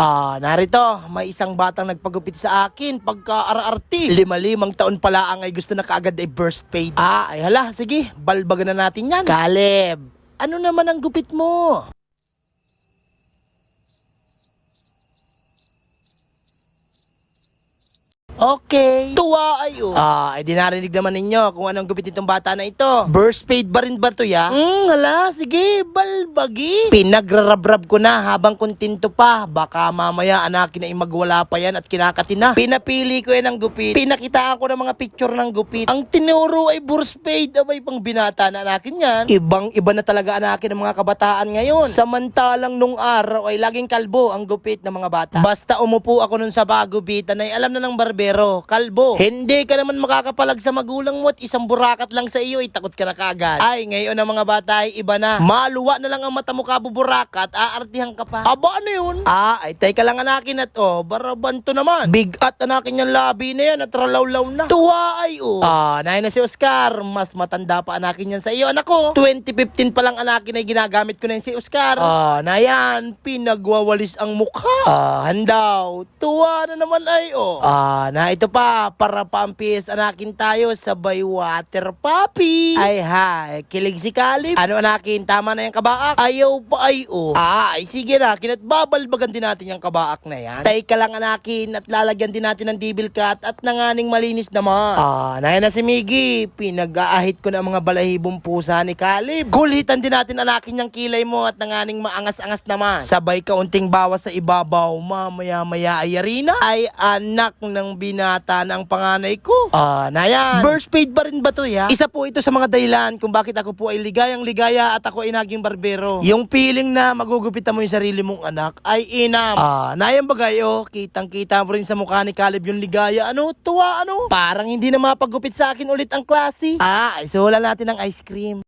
Ah, narito, may isang batang nagpagupit sa akin pagka ararti. Lima-limang taon pala ang ay gusto na kaagad ay burst fade. Ah, ay hala, sige, balbagan na natin yan. Caleb, ano naman ang gupit mo? Okay. Tuwa ay oh. Ah, ay di narinig naman ninyo kung anong gupit itong bata na ito. Burst fade ba rin ba to ya? Hmm, hala, sige, balbagi. Pinagrarabrab ko na habang kontento pa. Baka mamaya anakin ay magwala pa yan at kinakatina. Pinapili ko yan ang gupit. Pinakitaan ko ng mga picture ng gupit. Ang tinuro ay burst fade. Abay pang binata na anakin yan. Ibang iba na talaga anakin ng mga kabataan ngayon. Samantalang nung araw ay laging kalbo ang gupit ng mga bata. Basta umupo ako nun sa bagupitan ay alam na ng barbero, kalbo. Hindi ka naman makakapalag sa magulang mo at isang burakat lang sa iyo ay takot ka na kagad. Ay, ngayon ang mga bata ay iba na. Maluwa na lang ang mata mo kabuburakat, aartihan ka pa. Aba, ano yun? Ah, ay teka lang anakin at oh, barabanto naman. Big at anakin yung labi na yan at ralawlaw na. Tuwa ay oh. Ah, nahin na si Oscar. Mas matanda pa anakin yan sa iyo. Anak ko, 2015 pa lang anakin ay ginagamit ko na yun si Oscar. Ah, na yan, pinagwawalis ang mukha. Ah, handaw. Tuwa na naman ay oh. Ah, na ito pa, para pampis anakin tayo sabay water papi. Ay hay, kilig si Kalib. Ano anakin, tama na yung kabaak? Ayaw pa ay oh. Ah, ay sige na, kinat babalbagan din natin yung kabaak na yan. Tay ka lang anakin at lalagyan din natin ng devil cut at nanganing malinis naman. Ah, na na si Miggy, pinag-aahit ko na ang mga balahibong pusa ni Kalib. Kulitan din natin anakin yung kilay mo at nanganing maangas-angas naman. Sabay kaunting bawas sa ibabaw, mamaya-maya ay arena ay anak ng binata ng panganay ko. Ah, na yan. Burst paid ba rin ba to ya? Isa po ito sa mga dahilan kung bakit ako po ay ligayang ligaya at ako ay naging barbero. Yung feeling na magugupitan mo yung sarili mong anak ay inam. Ah, nayan bagay oh, kitang kita mo rin sa mukha ni Caleb yung ligaya. Ano, tuwa ano? Parang hindi na mapagupit sa akin ulit ang klase. Ah, ay suhulan natin ng ice cream.